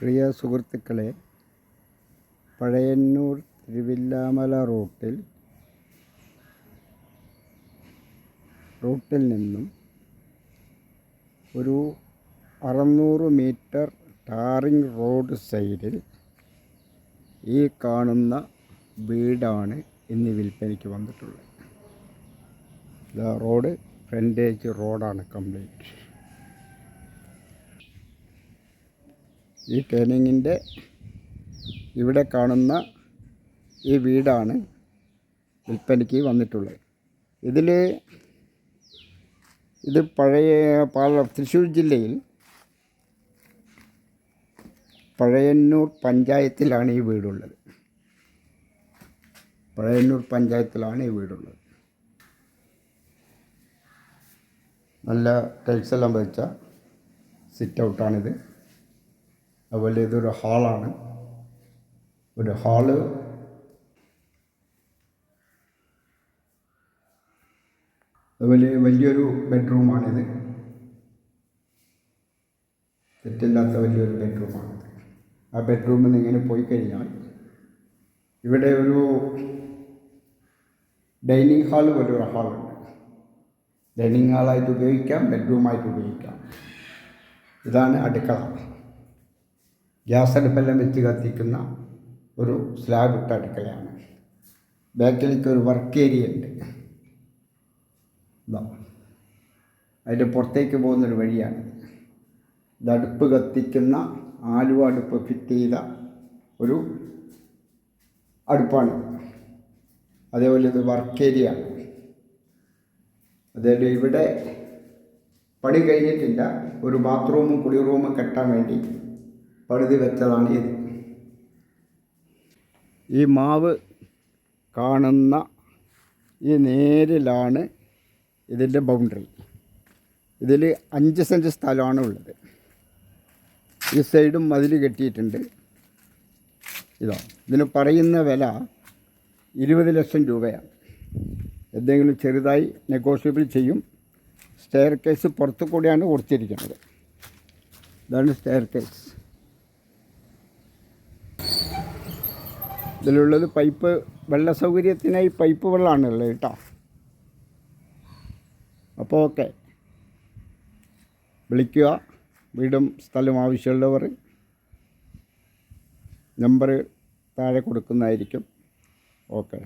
പ്രിയ സുഹൃത്തുക്കളെ പഴയന്നൂർ തിരുവില്ലാമല റൂട്ടിൽ റൂട്ടിൽ നിന്നും ഒരു അറുന്നൂറ് മീറ്റർ ടാറിങ് റോഡ് സൈഡിൽ ഈ കാണുന്ന വീടാണ് ഇന്ന് വിൽപ്പനയ്ക്ക് വന്നിട്ടുള്ളത്. റോഡ് ഫ്രണ്ടേജ് റോഡാണ് കംപ്ലീറ്റ്. ഈ ടേണിങ്ങിന്റെ ഇവിടെ കാണുന്ന ഈ വീടാണ് വിൽപ്പനയ്ക്ക് വന്നിട്ടുള്ളത്. ഇതിൽ ഇത് പഴയ പാല തൃശ്ശൂർ ജില്ലയിൽ പഴയന്നൂർ പഞ്ചായത്തിലാണ് ഈ വീടുള്ളത്. പഴയന്നൂർ പഞ്ചായത്തിലാണ് ഈ വീടുള്ളത്. നല്ല ടൈൽസ് എല്ലാം വെച്ച സിറ്റ് ഔട്ടാണിത്. അതുപോലെ ഇതൊരു ഹാളാണ്. ഒരു ഹാൾ. അതുപോലെ വലിയൊരു ബെഡ്റൂമാണിത്. തെറ്റില്ലാത്ത വലിയൊരു ബെഡ്റൂമാണിത്. ആ ബെഡ്റൂമിൽ നിന്ന് ഇങ്ങനെ പോയി കഴിഞ്ഞാൽ ഇവിടെ ഒരു ഡൈനിങ് ഹാൾ പോലെ ഒരു ഹാളുണ്ട്. ഡൈനിങ് ഹാളായിട്ട് ഉപയോഗിക്കാം ബെഡ്റൂമായിട്ട് ഉപയോഗിക്കാം. ഇതാണ് അടുക്കള. ഗ്യാസ് അടുപ്പെല്ലാം വെച്ച് കത്തിക്കുന്ന ഒരു സ്ലാബ് ഇട്ട അടുക്കളയാണ്. ബാക്കിലേക്ക് ഒരു വർക്ക് ഏരിയ ഉണ്ട്. അതിന്റെ പുറത്തേക്ക് പോകുന്നൊരു വഴിയാണ്. ഇത് അടുപ്പ് കത്തിക്കുന്ന ആലുവ അടുപ്പ് ഫിറ്റ് ചെയ്ത ഒരു അടുപ്പാണ്. അതേപോലെ ഇത് വർക്ക് ഏരിയ ആണ്. ഇവിടെ പണി കഴിഞ്ഞിട്ടില്ല. ഒരു ബാത്റൂമും കുളിറൂമും കെട്ടാൻ വേണ്ടി പണിത് വെച്ചതാണ് ഇത്. ഈ മാവ് കാണുന്ന ഈ നേരിലാണ് ഇതിന്റെ ബൗണ്ടറി. ഇതിൽ അഞ്ച് സെന്റ് സ്ഥലമാണ് ഉള്ളത്. ഈ സൈഡും മതിൽ കെട്ടിയിട്ടുണ്ട്. ഇതാ ഇതിന് പറയുന്ന വില ഇരുപത് ലക്ഷം രൂപയാണ്. എന്തെങ്കിലും ചെറുതായി നെഗോഷ്യബിൾ ചെയ്യും. സ്റ്റെയർ കേസ് പുറത്തു കൂടിയാണ് കൊടുത്തിരിക്കുന്നത്. ഇതാണ് സ്റ്റെയർ കേസ്. ഇതിലുള്ളത് പൈപ്പ് വെള്ള സൗകര്യത്തിനായി പൈപ്പ് വെള്ളമാണ് ഉള്ളത് കേട്ടോ. അപ്പോൾ ഓക്കെ. വിളിക്കുക. വീടും സ്ഥലവും ആവശ്യമുള്ളവർ നമ്പർ താഴെ കൊടുക്കുന്നതായിരിക്കും. ഓക്കെ.